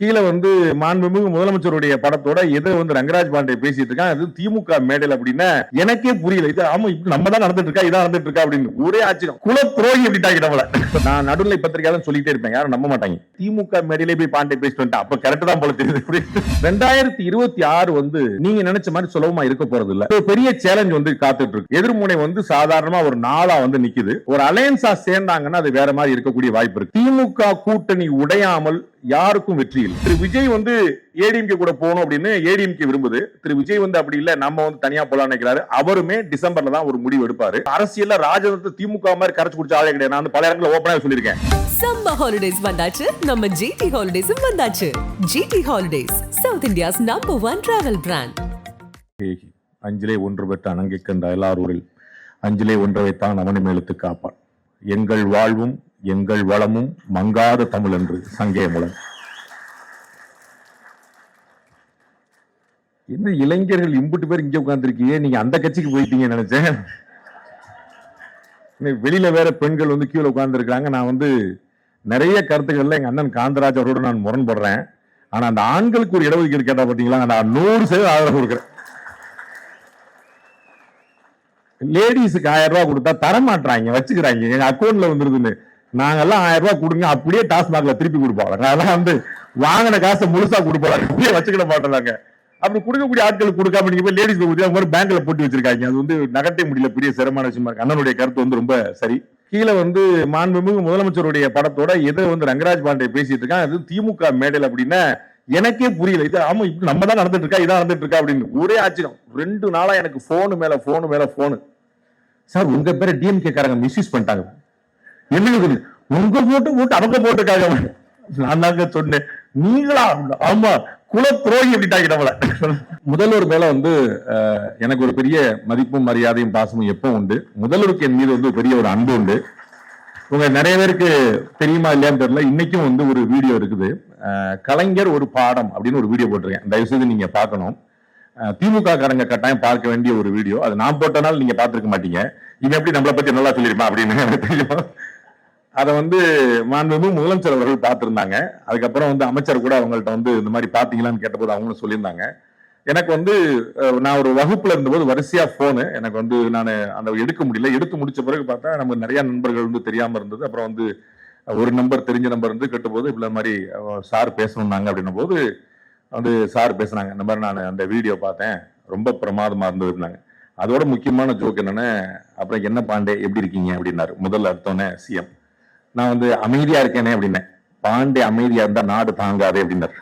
கீழே வந்து மாண்புமிகு முதலமைச்சருடைய படத்தோட எதை வந்து ரங்கராஜ் பாண்டே பேசிட்டு இருக்கான் அது திமுக மேடையில் அப்படின்னா எனக்கே புரியல. இது ஆமா இப்படி நம்ம தான் நடந்துட்டு இருக்கா இதான் நடந்துட்டு இருக்கா அப்படின்னு. ஒரே ஆச்சரியம். குல துரோகி அப்படிட்டாங்க நம்மள நான் நடுநிலை பத்திரிகையாளர் சொல்லிட்டே இருப்பேன். யாரும் நம்ப மாட்டாங்க. திமுக மேடையிலே போய் பாண்டே பேசிட்டு வந்துட்டா. அப்ப கரெக்ட் தான் போல தெரியுது. ரெண்டாயிரத்தி இருபத்தி ஆறு வந்து நீங்க நினைச்ச மாதிரி சுலபமா இருக்க போறது இல்ல. ஒரு பெரிய சேலஞ்ச் வந்து காத்துட்டு இருக்கு. எதிர்முனை வந்து சாதாரணமா ஒரு நாளா வந்து நிக்குது. ஒரு அலையன்ஸா சேர்ந்தாங்கன்னா அது வேற மாதிரி இருக்கக்கூடிய வாய்ப்பு இருக்கு. திமுக கூட்டணி உடையாமல் யாருக்கும் வெற்றி இல்லை. திரு விஜய் வந்து ஏடிஎம்கே கூட போகணும் அப்படின்னு ஏடிஎம்கே விரும்புது. திரு விஜய் வந்து அப்படி இல்ல. நம்ம வந்து தனியா போலாம் நினைக்கிறாரு. அவருமே டிசம்பர்ல தான் ஒரு முடிவு எடுப்பாரு. அரசியல்ல ராஜதத்தை திமுக மாதிரி கரைச்சு குடிச்ச ஆளே கிடையாது. நான் வந்து பல இடங்களில் ஓப்பனாக சொல்லியிருக்கேன். சம்மர் ஹாலிடேஸ் வந்தாச்சு. நம்ம ஜிடி ஹாலிடேஸும் வந்தாச்சு. GT holidays South India's number one travel brand அஞ்சிலே ஒன்று பெற்ற அணங்கை கண்ட எல்லாரூரில் அஞ்சிலே ஒன்று வைத்தான் அவனை மேலுத்து காப்பான். எங்கள் வாழ்வும் எங்கள் வளமும் மங்காத தமிழ் என்று சங்கே முழன் என்ன இளைஞர்கள் இம்புட்டு பேர் இங்க உட்காந்துருக்கீங்க நீங்க அந்த கட்சிக்கு போயிட்டீங்கன்னு நினைச்சேன். வெளியில வேற பெண்கள் வந்து கீழே உட்கார்ந்துருக்காங்க நான் வந்து நிறைய கருத்துக்கள்ல எங்க அண்ணன் காந்தராஜ் அவரோட நான் முரண்படுறேன். ஆனா அந்த ஆண்களுக்கு ஒரு இடஒதுக்கீடு கேட்டா பாத்தீங்களா? நான் நூறு சதவீதம் ஆதரவு கொடுக்குறேன். லேடிஸுக்கு ஆயிரம் ரூபாய் கொடுத்தா தர மாட்டாங்க வச்சுக்கிறாங்க. எங்க அக்கௌண்ட்ல வந்துருதுன்னு. நாங்கெல்லாம் ஆயிரம் ரூபாய் கொடுங்க அப்படியே டாஸ்மாக்ல திருப்பி கொடுப்பாங்க. அதெல்லாம் வந்து வாங்கின காசை முழுசா கொடுப்போம் அப்படியே வச்சுக்கிட மாட்டேறாங்க. அப்படி கொடுக்கக்கூடிய ஆட்கள் கொடுக்காம நீங்க போய் லேடிஸ் மாதிரி பேங்க்ல போட்டு வச்சிருக்காங்க. அது வந்து நகர்த்தே முடியல. பெரிய சிரமமான விஷயமா இருக்கு. அண்ணனுடைய கருத்து வந்து ரொம்ப சரி. கீழே வந்து மாண்புமிகு முதலமைச்சருடைய படத்தோட எதை வந்து ரங்கராஜ் பாண்டே பேசிட்டு இருக்கான்? அது திமுக மேடையில் அப்படின்னா எனக்கே புரியல. இது ஆமா இப்படி நம்ம தான் நடந்துட்டு இருக்கா இதான் நடந்துட்டு இருக்கா அப்படின்னு. ஒரே ஆச்சரியம். ரெண்டு நாளா எனக்கு போனு மேல போனு மேல போனு சார் உங்க பேரை டிஎம்கே காரங்க மிஸ்யூஸ் பண்ணிட்டாங்க. என்னங்க உங்க போட்டு போட்டு அவங்க போட்டுக்காக நான் தாங்க சொன்னேன். நீங்களா? ஆமா குல துரோகி அப்படிட்டாங்க நம்மள. முதல்வர் மேல வந்து எனக்கு ஒரு பெரிய மதிப்பும் மரியாதையும் பாசமும் எப்போ உண்டு. முதல்வருக்கு என் மீது வந்து பெரிய ஒரு அன்பு உண்டு. உங்க நிறைய பேருக்கு தெரியுமா இல்லையான்னு தெரியல. இன்னைக்கும் வந்து ஒரு வீடியோ இருக்குது. கலைஞர் ஒரு பாடம் அப்படின்னு ஒரு வீடியோ போட்டிருக்கேன். தயவு செய்து நீங்க பார்க்கணும். திமுக காரங்க கட்டாயம் பார்க்க வேண்டிய ஒரு வீடியோ. அது நான் போட்டனால நீங்க பார்த்துருக்க மாட்டீங்க. இவன் எப்படி நம்மளை பத்தி நல்லா சொல்லிருப்பான் அப்படின்னு எனக்கு தெரியும். அதை வந்து மாண்புமிகு முதலமைச்சர் அவர்கள் பார்த்துருந்தாங்க. அதுக்கப்புறம் வந்து அமைச்சர் கூட அவங்கள்ட்ட வந்து இந்த மாதிரி பார்த்தீங்களான்னு கேட்டபோது அவங்களும் சொல்லியிருந்தாங்க. எனக்கு வந்து நான் ஒரு வகுப்புல இருந்தபோது வரிசையா போனு எனக்கு வந்து நான் அந்த எடுக்க முடியல. எடுத்து முடிச்ச பிறகு பார்த்தா நமக்கு நிறைய நண்பர்கள் வந்து தெரியாம இருந்தது. அப்புறம் வந்து ஒரு நம்பர் தெரிஞ்ச நம்பர் இருந்து கேட்டபோது இப்படி மாதிரி சார் பேசணும்னாங்க அப்படின்னும் போது வந்து சார் பேசுனாங்க. இந்த மாதிரி நான் அந்த வீடியோ பார்த்தேன். ரொம்ப பிரமாதமா இருந்ததுன்னாங்க அதோட முக்கியமான ஜோக் என்னன்னா அப்புறம் என்ன பாண்டே எப்படி இருக்கீங்க? அப்படின்னாரு. முதல்ல அடுத்தோன்னே சிஎம் நான் வந்து அமைதியா இருக்கேனே அப்படின்னேன். பாண்டே அமைதியா இருந்தா நாடு தாங்காதே அப்படின்னாரு.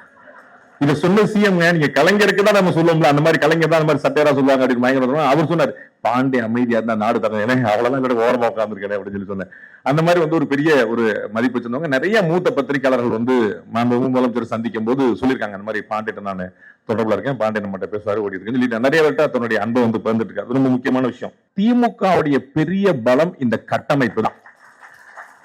இத சொன்ன சிஎம் நீங்க கலைஞருக்கு தான் நம்ம சொல்லுவோம்ல அந்த மாதிரி கலைஞர் தான் அந்த மாதிரி சட்டையரா சொல்லுவாங்க அப்படின்னு பயங்கரம் அவர் சொன்னார் பாண்டே அமைதியா இருந்தா நாடு தாங்க ஏன்னா அவ்வளவுதான் கூட ஓரமா உட்காந்துருக்கேன் அப்படின்னு சொல்லி சொன்னேன். அந்த மாதிரி வந்து ஒரு பெரிய ஒரு மதிப்பு வச்சிருந்தவங்க. நிறைய மூத்த பத்திரிகையாளர்கள் வந்து மாண்பு முதலமைச்சர் சந்திக்கும் போது சொல்லியிருக்காங்க அந்த மாதிரி பாண்டிட்ட நான் தொடர்புல இருக்கேன் பாண்டிய நம்மகிட்ட பேசுவாரு ஓடி இருக்கேன்னு சொல்லி நிறைய பேர்ட்ட தன்னுடைய அன்பை வந்து பிறந்துட்டு இருக்காரு. ரொம்ப முக்கியமான விஷயம். திமுகவுடைய பெரிய பலம் இந்த கட்டமைப்பு தான்.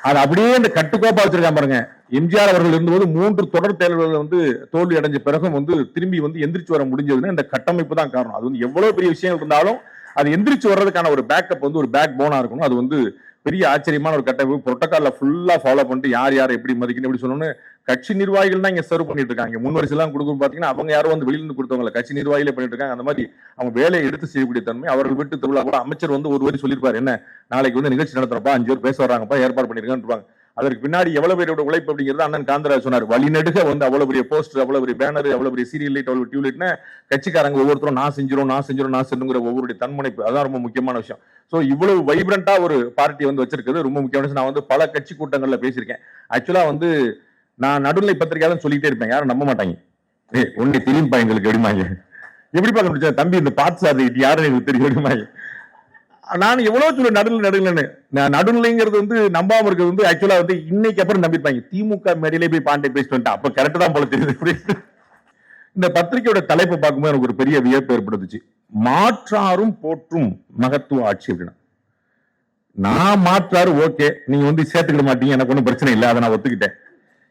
அது அப்படியே இந்த கட்டுக்கோப்பா வச்சிருக்கான் பாருங்க. எம்ஜிஆர் அவர்கள் இருந்தபோது மூன்று தொடர் தேர்தல்கள் வந்து தோல்வி அடைஞ்ச பிறகும் வந்து திரும்பி வந்து எந்திரிச்சு வர முடிஞ்சதுன்னா இந்த கட்டமைப்பு தான் காரணம். அது வந்து எவ்வளவு பெரிய விஷயங்கள் இருந்தாலும் அது எந்திரிச்சு வர்றதுக்கான ஒரு பேக்கப் வந்து ஒரு பேக் போனா இருக்கணும். அது வந்து பெரிய ஆச்சரியமான ஒரு கட்டமைப்பு. புரோட்டோகால ஃபுல்லா ஃபாலோ பண்ணிட்டு யார் யார் எப்படி மதிக்கணும் எப்படி சொல்லணும்னு கட்சி நிர்வாகிகள் தான் இங்க சர்வ் பண்ணிட்டு இருக்காங்க. முன் வரிசைலாம் கொடுக்கும் பாத்தீங்கன்னா அவங்க யாரும் வந்து வெளியிலிருந்து கொடுத்தவங்க கட்சி நிர்வாகிகளே பண்ணிட்டு இருக்காங்க. அந்த மாதிரி அவங்க வேலையை எடுத்து செய்யக்கூடிய தன்மை அவர்கள் விட்டு திருவிழா கூட அமைச்சர் வந்து ஒரு வரி சொல்லியிருப்பாரு. என்ன? நாளைக்கு வந்து நிகழ்ச்சி நடத்துறப்பா அஞ்சு பேர் பேச வர்றாங்கப்பா ஏற்பாடு பண்ணிருக்கான்னு அதற்கு பின்னாடி எவ்வளவு பேரோட உழைப்பு அப்படிங்கிறது அண்ணன் காந்தராஜ் சொன்னார். வழிநெடுக வந்து அவ்வளவு பெரிய போஸ்டர் அவ்வளவு பெரிய பேனர் அவ்வளவு பெரிய சீரியல் லைட் அவ்வளவு டியூலைட்னா கட்சிக்காரங்க ஒவ்வொருத்தரும் நான் செஞ்சிரும் நான் செஞ்சிரும் நான் செஞ்சுங்கிற ஒவ்வொருடைய தன்முனைப்பு. அதான் ரொம்ப முக்கியமான விஷயம். ஸோ இவ்வளவு வைப்ரண்டா ஒரு பார்ட்டி வந்து வச்சிருக்கிறது ரொம்ப முக்கியமான விஷயம். நான் வந்து பல கட்சி கூட்டங்களில் பேசியிருக்கேன். ஆக்சுவலா வந்து நான் நடுநிலை பத்திரிகையாளர் சொல்லிட்டே இருப்பேன். யாரும் நம்ப மாட்டாங்க. ஏ ஒன்னு தெரியும்பா எங்களுக்கு எப்படிமாங்க எப்படி பார்க்க முடியாது தம்பி இந்த பார்த்து சார் யாரும் எனக்கு தெரியும். எப்படிமாங்க நான் எவ்வளவு சொல்ல நடுநிலை நடுநிலைன்னு நான் நடுநிலைங்கிறது வந்து நம்பாம இருக்கிறது வந்து ஆக்சுவலா வந்து இன்னைக்கு அப்புறம் நம்பிப்பாங்க. திமுக மேடையிலே போய் பாண்டே பேசிட்டு வந்துட்டா. அப்ப கரெக்ட் தான் போல தெரியுது. இந்த பத்திரிகையோட தலைப்பை பார்க்கும்போது எனக்கு ஒரு பெரிய வியப்பு ஏற்படுத்துச்சு. மாற்றாரும் போற்றும் மகத்துவ ஆட்சி அப்படின்னா. நான் மாற்றாரு ஓகே. நீங்க வந்து சேர்த்துக்கிட மாட்டீங்க. எனக்கு ஒன்றும் பிரச்சனை இல்லை. அதை நான் ஒத்துக்கிட்டேன்.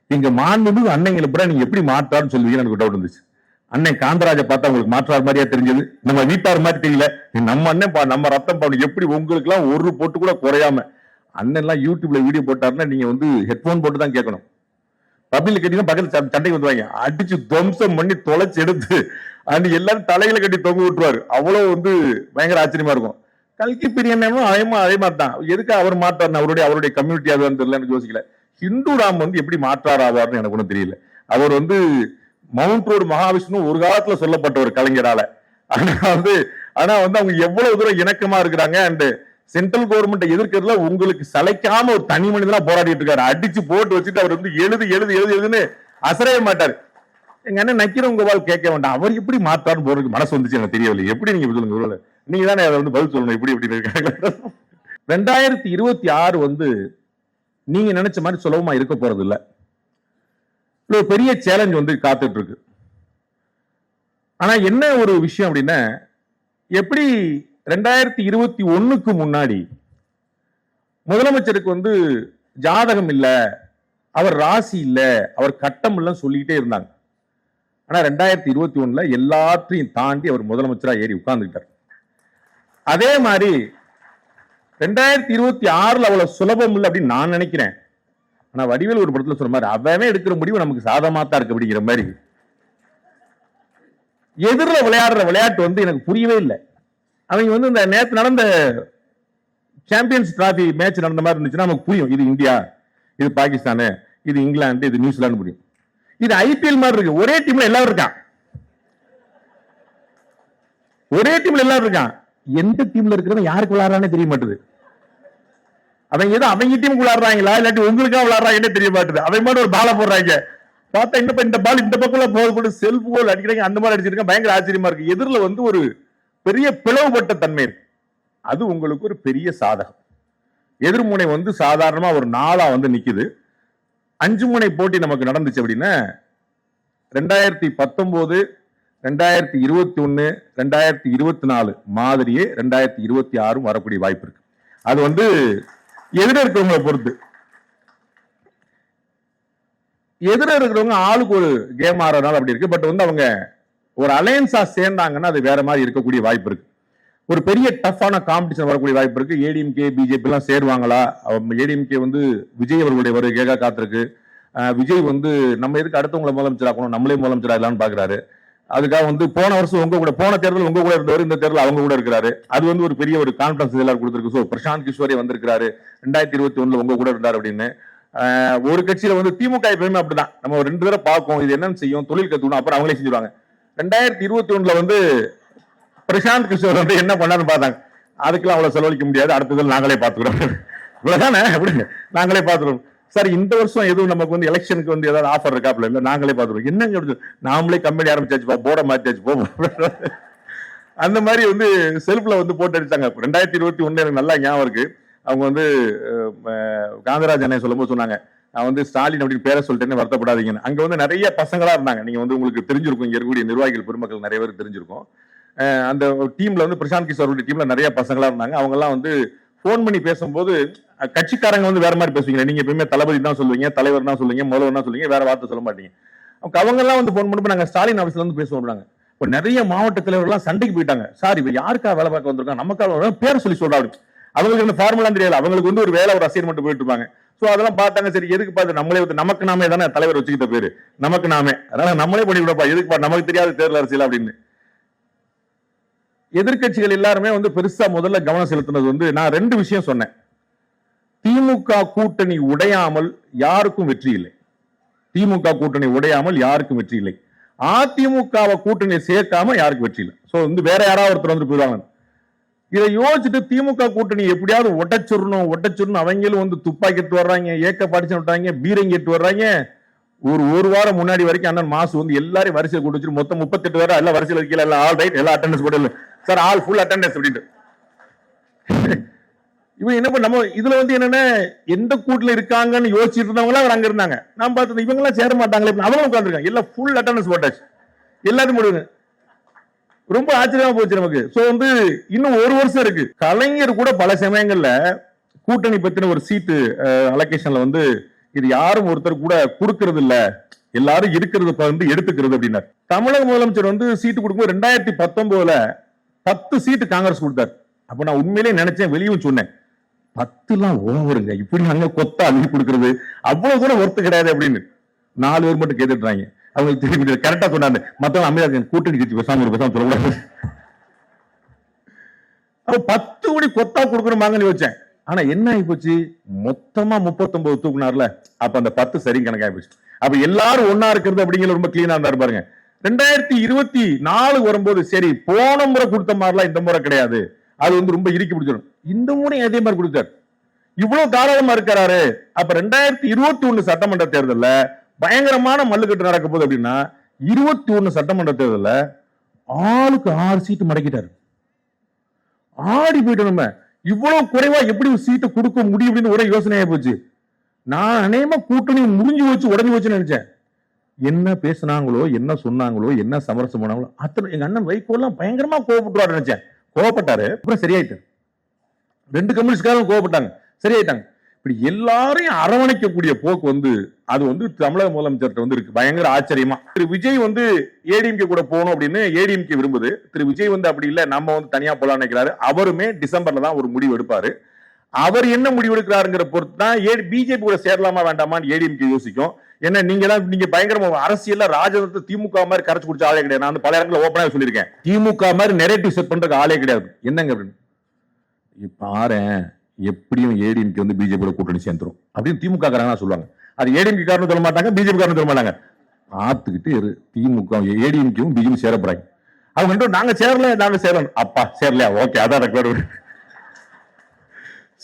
இங்க மாண்புமிகு அன்னைங்களை நீங்க எப்படி மாற்றாருன்னு சொல்லுவீங்கன்னு எனக்கு டவுட் இருந்துச்சு அண்ணன் காந்தராஜை பார்த்தா உங்களுக்கு மாற்றார் மாதிரியா தெரிஞ்சது. நம்ம வீட்டார் மாதிரி தெரியல. நம்ம அண்ணன் பா நம்ம ரத்தம் பண்ணு எப்படி உங்களுக்கு எல்லாம் ஒரு போட்டு கூட குறையாம அண்ணன் எல்லாம் யூடியூப்ல வீடியோ போட்டாருன்னா நீங்க வந்து ஹெட்போன் போட்டு தான் கேட்கணும். பப்ளிக் கேட்டீங்கன்னா பக்கத்துல சண்டைக்கு வந்துருவாங்க. அடிச்சு துவம்சம் பண்ணி தொலைச்சு எடுத்து அண்ட் எல்லாரும் தலையில கட்டி தொங்க விட்டுருவாரு. அவ்வளவு வந்து பயங்கர ஆச்சரியமா இருக்கும். கல்கி பிரியனும் அதேமா அதே மாதிரி தான் எதுக்கு அவர் மாற்றாரு அவருடைய அவருடைய கம்யூனிட்டி அது வந்து யோசிக்கல. ஹிந்து ராம் வந்து எப்படி மாற்றார் ஆவார்னு எனக்கு ஒன்றும் தெரியல. அவர் வந்து மவுண்ட் ரோடு மகாவிஷ்ணு ஒரு காலத்துல சொல்லப்பட்ட ஒரு கலைஞரால. ஆனா வந்து ஆனா வந்து அவங்க எவ்வளவு தூரம் இணக்கமா இருக்கிறாங்க அண்ட் சென்ட்ரல் கவர்மெண்ட் எதிர்க்கிறதுல உங்களுக்கு சளைக்காம ஒரு தனி மனிதனா போராடிட்டு இருக்காரு. அடிச்சு போட்டு வச்சுட்டு அவர் வந்து எழுது எழுது எழுது எழுதுன்னு அசரவே மாட்டாரு. எங்க அண்ணன் நக்கீரன் கோபால் கேட்க வேண்டாம். அவர் எப்படி மாத்தாருன்னு போறதுக்கு மனசு வந்துச்சு எனக்கு தெரியவில்லை. எப்படி நீங்க சொல்லுங்க ஒருவேளை நீங்க தானே அதை வந்து பதில் சொல்லணும். எப்படி எப்படி இருக்காங்க ரெண்டாயிரத்தி இருபத்தி ஆறு வந்து நீங்க நினைச்ச மாதிரி சுலபமா இருக்க போறது இல்லை. ஒரு பெரிய சேலஞ்ச் வந்து காத்துட்டு இருக்கு ஆனா என்ன ஒரு விஷயம் அப்படின்னா எப்படி ரெண்டாயிரத்தி இருபத்தி ஒண்ணுக்கு முன்னாடி முதலமைச்சருக்கு வந்து ஜாதகம் இல்ல அவர் ராசி இல்லை அவர் கட்டம் இல்லை சொல்லிக்கிட்டே இருந்தாங்க. ஆனா ரெண்டாயிரத்தி இருபத்தி ஒண்ணுல எல்லாத்தையும் தாண்டி அவர் முதலமைச்சரா ஏறி உட்கார்ந்துக்கிட்டார். அதே மாதிரி ரெண்டாயிரத்தி இருபத்தி ஆறுல அவ்வளவு சுலபம் இல்லை அப்படின்னு நான் நினைக்கிறேன். ஆனா வடிவேல் ஒரு படத்துல சொன்ன மாதிரி அவன் எடுக்கிற முடிவு நமக்கு சாதகமா தான் இருக்கு அப்படிங்கிற மாதிரி. எதிரில் விளையாடுற விளையாட்டு வந்து எனக்கு புரியவே இல்லை. அவங்க வந்து இந்த நேற்று நடந்த சாம்பியன்ஸ் டிராஃபி மேட்ச் நடந்த மாதிரி இருந்துச்சுன்னா நமக்கு புரியும் இது இந்தியா இது பாகிஸ்தானு இது இங்கிலாந்து இது நியூசிலாந்து புரியும். இது ஐபிஎல் மாதிரி இருக்கு. ஒரே டீம்ல எல்லாரும் இருக்கான். ஒரே டீம்ல எல்லாரும் இருக்கான். எந்த டீம்ல இருக்கிறவன் யாருக்கு விளையாடுறானே தெரிய மாட்டேது. அவங்க ஏதோ அவங்க டீம் விளாடுறாங்களா இல்லாட்டி உங்களுக்கா விளாடுறாங்கன்னே தெரிய மாட்டுது. அவங்க மாதிரி ஒரு பாலை போடுறாங்க. பார்த்தா இந்த இந்த பால் இந்த பக்கம் போக போட்டு செல்ஃப் கோல் அடிக்கிறாங்க. அந்த மாதிரி அடிச்சிருக்காங்க பயங்கர ஆச்சரியமா இருக்கு. எதிரில் வந்து ஒரு பெரிய பிளவுபட்ட தன்மை இருக்கு. அது உங்களுக்கு ஒரு பெரிய சாதகம். எதிர்முனை வந்து சாதாரணமாக ஒரு நாளாக வந்து நிக்குது. அஞ்சு முனை போட்டி நமக்கு நடந்துச்சு அப்படின்னா ரெண்டாயிரத்தி பத்தொம்போது ரெண்டாயிரத்தி இருபத்தி ஒன்னு ரெண்டாயிரத்தி இருபத்தி நாலு மாதிரியே ரெண்டாயிரத்தி இருபத்தி ஆறும் வரக்கூடிய வாய்ப்பு இருக்கு. அது வந்து எதிர இருக்கிறவங்களை பொறுத்து. எதிர இருக்கிறவங்க ஆளுக்கு ஒரு கேம் ஆடுறதுனால அப்படி இருக்கு. பட் வந்து அவங்க ஒரு அலையன்ஸா சேர்ந்தாங்கன்னா அது வேற மாதிரி இருக்கக்கூடிய வாய்ப்பு இருக்கு. ஒரு பெரிய டஃப்பான காம்படிஷன் வரக்கூடிய வாய்ப்பு இருக்கு. ஏடிஎம்கே பிஜேபி எல்லாம் சேருவாங்களா? ஏடிஎம்கே வந்து விஜய் அவர்களுடைய வருகைக்காக காத்திருக்கு. விஜய் வந்து நம்ம எதுக்கு அடுத்தவங்களை முதலமைச்சர் ஆக்கணும் நம்மளே முதலமைச்சர் ஆகலாம்னு பாக்குறாரு. அதுக்காக வந்து போன வருஷம் உங்க கூட போன தேர்தல் உங்க கூட இருந்தவர் இந்த தேர்தல் அவங்க கூட இருக்கிறாரு. அது வந்து ஒரு பெரிய ஒரு கான்பிடன்ஸ் எல்லாரும் கொடுத்துருக்கு. ஸோ பிரசாந்த் கிஷோரே வந்திருக்கிறாரு. ரெண்டாயிரத்தி இருபத்தி ஒண்ணுல உங்க கூட இருந்தார் அப்படின்னு. ஒரு கட்சியில வந்து திமுக எப்பயுமே அப்படிதான். நம்ம ரெண்டு தடவை பார்ப்போம். இது என்னன்னு செய்யும். தொழில் கத்துக்கணும். அப்புறம் அவங்களே செஞ்சுருவாங்க. ரெண்டாயிரத்தி இருபத்தி ஒண்ணுல வந்து பிரசாந்த் கிஷோர் வந்து என்ன பண்ணாருன்னு பார்த்தாங்க. அதுக்கெல்லாம் அவ்வளவு செலவழிக்க முடியாது. அடுத்ததில் நாங்களே பார்த்துக்கிறோம். இவ்வளவுதானே? அப்படின்னு நாங்களே பார்த்துக்கிறோம். சார் இந்த வருஷம் எதுவும் நமக்கு வந்து எலெக்ஷனுக்கு வந்து ஏதாவது ஆஃபர் இருக்காப்ல இல்ல. நாங்களே பார்த்துருவோம் என்னங்க நாமளே கம்பெனி ஆரம்பிச்சாச்சு போர்டை மாத்தியாச்சு போ அந்த மாதிரி வந்து செல்ஃப்ல வந்து போட்டு அடிச்சாங்க. ரெண்டாயிரத்தி இருபத்தி ஒன்று எனக்கு நல்லா ஞாபகம் இருக்கு. அவங்க வந்து காந்தராஜ் அண்ணன் சொல்லும்போது சொன்னாங்க நான் வந்து ஸ்டாலின் அப்படின்னு பேரை சொல்லிட்டேன்னு வருத்தப்படாதீங்கன்னு. அங்கே வந்து நிறைய பசங்களா இருந்தாங்க. நீங்கள் வந்து உங்களுக்கு தெரிஞ்சிருக்கும். இங்கே இருக்கக்கூடிய நிர்வாகிகள் பெருமக்கள் நிறைய பேர் தெரிஞ்சிருக்கும். அந்த டீம்ல வந்து பிரசாந்த் கிஷோருடைய டீம்ல நிறைய பசங்களா இருந்தாங்க. அவங்கெல்லாம் வந்து ஃபோன் பண்ணி பேசும்போது கட்சிக்காரங்க வந்து வேற மாதிரி பேசுவீங்க. நீங்க எப்பயுமே தளபதி தான் சொல்லுவீங்க தலைவர் தான் சொல்லுவீங்க முதல்வர் தான் சொல்லுவீங்க வேற வார்த்தை சொல்ல மாட்டீங்க. அவங்க எல்லாம் வந்து ஃபோன் பண்ணி நாங்க ஸ்டாலின் ஆஃபீஸ்ல வந்து பேசுவோம் இப்போ நிறைய மாவட்ட தலைவர்கள்லாம் சண்டைக்கு போயிட்டாங்க. சார் இவ யாருக்கா வேலை பார்க்க வந்திருக்காங்க நமக்காக பேர் சொல்லி சொல்றாரு. அவங்களுக்கு இந்த ஃபார்முலா தெரியாது. அவங்களுக்கு வந்து ஒரு வேலை ஒரு அசைன்மெண்ட் போயிட்டு இருப்பாங்க. சோ அதெல்லாம் பார்த்தாங்க. சரி எதுக்கு பார்த்து நம்மளே வந்து நமக்கு நாமே தானே தலைவர் வச்சுக்கிட்ட பேரு. நமக்கு நாமே. அதனால நம்மளே பண்ணி விடப்பா எதுக்கு பா- நமக்கு தெரியாத தேர்தல் அரசியல் அப்படின்னு. எதிர்க்கட்சிகள் எல்லாருமே வந்து பெருசா முதல்ல கவனம் செலுத்தினது வந்து நான் ரெண்டு விஷயம் சொன்னேன். திமுக கூட்டணி உடையாமல் யாருக்கும் வெற்றி இல்லை. திமுக கூட்டணி உடையாமல் யாருக்கும் வெற்றி இல்லை. அதிமுகவை கூட்டணி சேர்க்காம யாருக்கும் வெற்றி இல்லை. சோ வந்து வேற யாராவது ஒருத்தர் வந்து போயிடுவாங்க. இதை யோசிச்சுட்டு திமுக கூட்டணி எப்படியாவது ஒட்டச்சிடணும் ஒட்டச்சுடணும் அவங்களும் வந்து துப்பாக்கிட்டு வர்றாங்க ஏக்க படிச்சு விட்டாங்க பீரங்கி எட்டு வர்றாங்க. ஒரு ஒரு வாரம் முன்னாடி வரைக்கும் அண்ணன் மாசு வந்து எல்லாரையும் வரிசையில் கூட்டு வச்சுட்டு மொத்தம் முப்பத்தெட்டு பேரா எல்லாம் வரிசையில் இருக்கல எல்லாம் ஆல் ரைட் எல்லாம் அட்டண்டன்ஸ் போட்டு சார் ஆல் ஃபுல் அட்டண்டன்ஸ் அப்படின்ட்டு. இவன் என்ன பண்ண நம்ம இதுல வந்து என்னன்னா எந்த கூட்டுல இருக்காங்கன்னு யோசிச்சுட்டு இருந்தவங்களாம் அவர் அங்க இருந்தாங்க நான் பார்த்தது இவங்க எல்லாம் சேர மாட்டாங்களே அப்படின்னு அவங்களும் உட்காந்துருக்காங்க எல்லாம் ஃபுல் அட்டண்டன்ஸ் போட்டாச்சு எல்லாத்தையும் முடிவு ரொம்ப ஆச்சரியமா போச்சு நமக்கு. சோ வந்து இன்னும் ஒரு வருஷம் இருக்கு. கலைஞர் கூட பல சமயங்கள்ல கூட்டணி பத்தின ஒரு சீட்டு அலோகேஷன்ல வந்து இது யாரும் ஒருத்தர் கூட கொடுக்கறது இல்ல. எல்லாரும் இருக்கிறது வந்து எடுத்துக்கிறது அப்படின்னார். தமிழக முதலமைச்சர் வந்து சீட்டு கொடுக்கும்போது ரெண்டாயிரத்தி பத்தொன்பதுல பத்து சீட்டு காங்கிரஸ் கொடுத்தாரு. அப்ப நான் உண்மையிலேயே நினைச்சேன் வெளியும் சொன்னேன். பத்துலாம் ஓவருங்க. இப்படி அங்க கொத்தா அள்ளி கொடுக்கறது? அவ்வளவு கூட ஒர்த்து கிடையாது அப்படின்னு. நாலு பேர் மட்டும் கேட்டுறாங்க அவங்களுக்கு திரும்பி கரெக்டா சொன்னாங்க. மத்தவங்க அமைதியா கூட்டணி கட்சி பேசாம ஒரு பேசாம சொல்லக்கூடாது அப்ப பத்து கோடி கொத்தா கொடுக்கணுமாங்கன்னு வச்சேன் ஆனா என்ன ஆகி போச்சு? மொத்தமா முப்பத்தொன்பது தூக்குனார்ல. அப்ப அந்த பத்து சரி கணக்காகி போச்சு. அப்ப எல்லாரும் ஒன்னா இருக்கிறது அப்படிங்கிற ரொம்ப கிளீனா இருந்தாரு பாருங்க. ரெண்டாயிரத்தி இருபத்தி நாலு வரும்போது சரி போன முறை கொடுத்த மாதிரிலாம் இந்த முறை கிடையாது. அது வந்து ரொம்ப இறுக்கி பிடிச்சிடும் இந்த முறை அதே மாதிரி கொடுத்தார். இவ்வளவு தாராளமா இருக்கிறாரு. அப்ப ரெண்டாயிரத்தி இருபத்தி ஒண்ணு சட்டமன்ற தேர்தலில் பயங்கரமான மல்லுக்கட்டு நடக்க போகுது அப்படின்னா இருபத்தி ஒண்ணு சட்டமன்ற தேர்தலில் ஆளுக்கு ஆறு சீட்டு மடக்கிட்டாரு. ஆடி போயிட்டோம் நம்ம. இவ்வளவு குறைவா எப்படி ஒரு சீட்டை கொடுக்க முடியும் அப்படின்னு ஒரே யோசனையா போச்சு. நான் அநேகமா கூட்டணி முடிஞ்சு வச்சு உடஞ்சு வச்சுன்னு நினைச்சேன். என்ன பேசுனாங்களோ என்ன சொன்னாங்களோ என்ன சமரசம் பண்ணாங்களோ அத்தனை எங்க அண்ணன் வைகோலாம் எல்லாம் பயங்கரமா கோவப்பட்டுவாரு நினைச்சேன். கோவப்பட்டாரு. அப்புறம் சரியாயிட்டாரு ரெண்டு கம்யூனிஸ்ட்காரும் கோவப்பட்டாங்க. சரியாயிட்டாங்க. இப்படி எல்லாரையும் அரவணைக்கக்கூடிய போக்கு வந்து அது வந்து தமிழக முதலமைச்சர்கிட்ட வந்து இருக்கு. பயங்கர ஆச்சரியமா. திரு விஜய் வந்து ஏடிஎம்கே கூட போகணும் அப்படின்னு ஏடிஎம்கே விரும்புது. திரு விஜய் வந்து அப்படி இல்லை. நம்ம வந்து தனியா போலாம் நினைக்கிறாரு. அவருமே டிசம்பர்ல தான் ஒரு முடிவு எடுப்பாரு. அவர் என்ன முடிவு எடுக்கிறாருங்கிற பொறுத்து தான் ஏடி பிஜேபி கூட சேரலாமா வேண்டாமான்னு ஏடிஎம்கே யோசிக்கும். ஏன்னா நீங்க எல்லாம் நீங்க பயங்கரமா அரசியல்ல ராஜதத்தை திமுக மாதிரி கரைச்சு குடிச்ச ஆளே கிடையாது. நான் வந்து பல இடத்துல ஓப்பனாக சொல்லியிருக்கேன். திமுக மாதிரி நெரேட்டிவ் செட் பண்றதுக்கு ஆளே கிடையாது. என்னங்க அப்படின்னு? பாரு எப்படியும் ஏடிஎம்கே வந்து பிஜேபி கூட்டணி சேர்ந்துரும். அப்படின்னு திமுக காரங்க சொல்லுவாங்க. அது ஏடிஎம்கே காரணம் சொல்ல மாட்டாங்க பிஜேபி காரணம் சொல்ல மாட்டாங்க. பார்த்துக்கிட்டு இரு திமுக ஏடிஎம்கேவும் பிஜேபி சேர போறாங்க. அவங்க ரெண்டும் நாங்க சேரல நாங்க சேரல அப்பா சேரலையா? ஓகே அதான் ரெக்கார்டு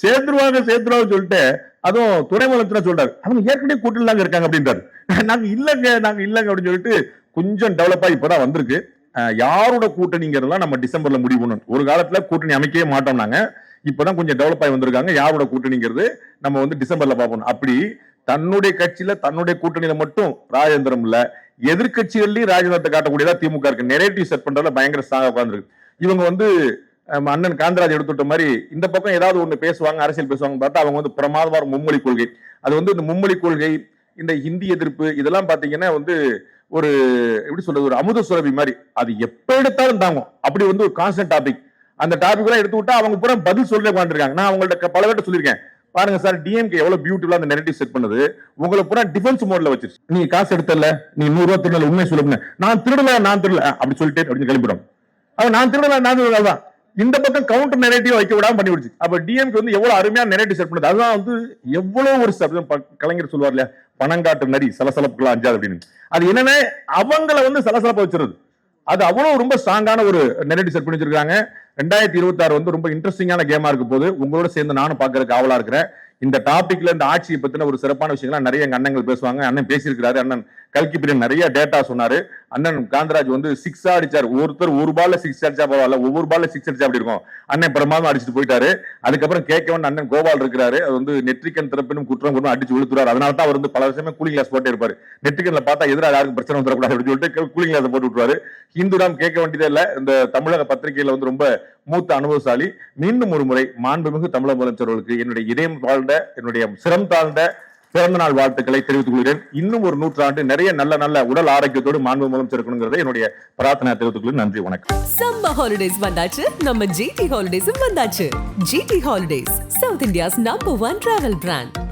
சேர்ந்துருவாங்க சேர்ந்துருவாங்க சொல்லிட்டு அதுவும் துறைமுகத்துல சொல்றாரு. அவங்க ஏற்கனவே கூட்டில் தாங்க இருக்காங்க அப்படின்றாரு. நாங்க இல்லைங்க நாங்க இல்லைங்க அப்படின்னு சொல்லிட்டு கொஞ்சம் டெவலப் ஆகி இப்பதான் வந்திருக்கு. யாரோட கூட்டணிங்கிறதெல்லாம் நம்ம டிசம்பர்ல முடிவு பண்ணணும். ஒரு காலத்துல கூட்டணி அமைக்கவே மாட்டோம் நாங்க. இப்பதான் கொஞ்சம் டெவலப் ஆகி வந்திருக்காங்க. யாரோட கூட்டணிங்கிறது நம்ம வந்து டிசம்பர்ல பார்ப்போம். அப்படி தன்னுடைய கட்சியில தன்னுடைய கூட்டணியில மட்டும் ராஜேந்திரம் இல்ல எதிர்கட்சிகள்லயும் ராஜேந்திரத்தை காட்டக்கூடியதா திமுக இருக்கு. நெரேட்டிவ் செட் பண்றதுல பயங்கர ஸ்ட்ராங்கா உட்காந்துருக்கு இவங்க வந்து அண்ணன் காந்தராஜ் எடுத்துட்ட மாதிரி இந்த பக்கம் ஏதாவது ஒன்று பேசுவாங்க அரசியல் பேசுவாங்க பார்த்தா அவங்க வந்து பிரமாதமான மும்மொழி கொள்கை. அது வந்து இந்த மும்மொழி கொள்கை இந்த ஹிந்தி எதிர்ப்பு இதெல்லாம் பார்த்தீங்கன்னா வந்து ஒரு எப்படி சொல்றது ஒரு அமுத சுரபி மாதிரி. அது எப்ப எடுத்தாலும் தாங்கும். அப்படி வந்து ஒரு கான்ஸ்டன்ட் டாபிக் அந்த டாபிக் எல்லாம் எடுத்து விட்டா அவங்க பூரா பதில் சொல்ல உட்காந்துருக்காங்க நான் அவங்கள்ட்ட பல பேர்ட்ட சொல்லியிருக்கேன். பாருங்க சார் டிஎம்கே எவ்வளவு பியூட்டிஃபுல்லா அந்த நெரட்டிவ் செட் பண்ணுது. உங்களை பூரா டிஃபென்ஸ் மோட்ல வச்சிருச்சு. நீ காசு எடுத்தல நீ நூறு ரூபா திருடல உண்மை சொல்லுங்க நான் திருடல நான் திருடல. அப்படி சொல்லிட்டு அப்படின்னு கிளம்பிடும் அது நான் திருடல நான் திருடல தான் இந்த பக்கம் கவுண்டர் நெரேட்டிவ் வைக்க விடாம பண்ணி விடுச்சு அப்ப டிஎம்கே வந்து எவ்வளவு அருமையா நெரேட்டிவ் செட் பண்ணுது. அதுதான் வந்து எவ்வளவு ஒரு ப- கலைஞர் சொல்லுவார் இல்லையா? பணங்காட்டு நரி சலசலப்புக்கெல்லாம் அஞ்சாது அப்படின்னு. அது என்னன்னா அவங்கள வந்து சலசலப்ப வச்சிருது. அது அவ்வளவு ரொம்ப ஸ்ட்ராங்கான ஒரு நெரேட்டிவ் செட் பண்ணி வச்சிருக்காங்க. ரெண்டாயிரத்தி இருபத்தி ஆறு வந்து ரொம்ப இன்ட்ரெஸ்டிங்கான கேமா இருக்க போது உங்களோட சேர்ந்து நானும் பாக்குறதுக்கு ஆவலா இருக்கிறேன். இந்த டாபிக்ல இந்த ஆட்சியை பத்தின ஒரு சிறப்பான விஷயங்கள்லாம் நிறைய எங்க அண்ணங்கள் பேசுவாங்க. அண்ணன் பேசியிருக்கிறாரு அண்ணன் கல்கி பிரியன் நிறைய டேட்டா சொன்னாரு. அண்ணன் காந்தராஜ் வந்து சிக்ஸ் அடிச்சார். ஒருத்தர் ஒரு பால்ல சிக்ஸ் அடிச்சா பரவாயில்ல ஒவ்வொரு பால்ல சிக்ஸ் அடிச்சா அப்படி இருக்கும்? அண்ணன் பிரமாதம் அடிச்சுட்டு போயிட்டாரு. அதுக்கப்புறம் கேட்கவன் அண்ணன் கோபால் இருக்கிறாரு. அது வந்து நெற்றிக்கன் திறப்பினும் குற்றம் குற்றம் அடிச்சு விழுத்துறாரு. அதனால தான் அவர் வந்து பல வருஷமே கூலிங் கிளாஸ் போட்டே இருப்பாரு. நெற்றிக்கன்ல பார்த்தா எதிராக யாருக்கும் பிரச்சனை வந்துடக்கூடாது அப்படின்னு சொல்லிட்டு கூலிங் கிளாஸ் போட்டு விட்டுருவாரு. ஹிந்துராம் கேட்க வேண்டியதே இல்ல. இந்த தமிழக பத்திரிகையில வந்து ரொம்ப மூத்த அனுபவசாலி. மீண்டும் ஒரு முறை மாண்புமிகு தமிழக முதலமைச்சர்களுக்கு என்னுடைய இதயம் வாழ்ந்த என்னுடைய சிரம் தாழ்ந்த பிறந்த நாள் வாழ்த்துக்களை தெரிவித்துக் கொள்கிறேன். இன்னும் ஒரு நூற்றாண்டு நிறைய நல்ல நல்ல உடல் ஆரோக்கியத்தோடு மாண்பு மூலம் இருக்கணுங்கிறதை என்னுடைய பிரார்த்தனை தெரிவித்துக் நன்றி வணக்கம். சம்ம ஹாலிடேஸ் வந்தாச்சு. நம்ம ஜிடி ஹாலிடேஸும் வந்தாச்சு. GD holidays South India's number one travel brand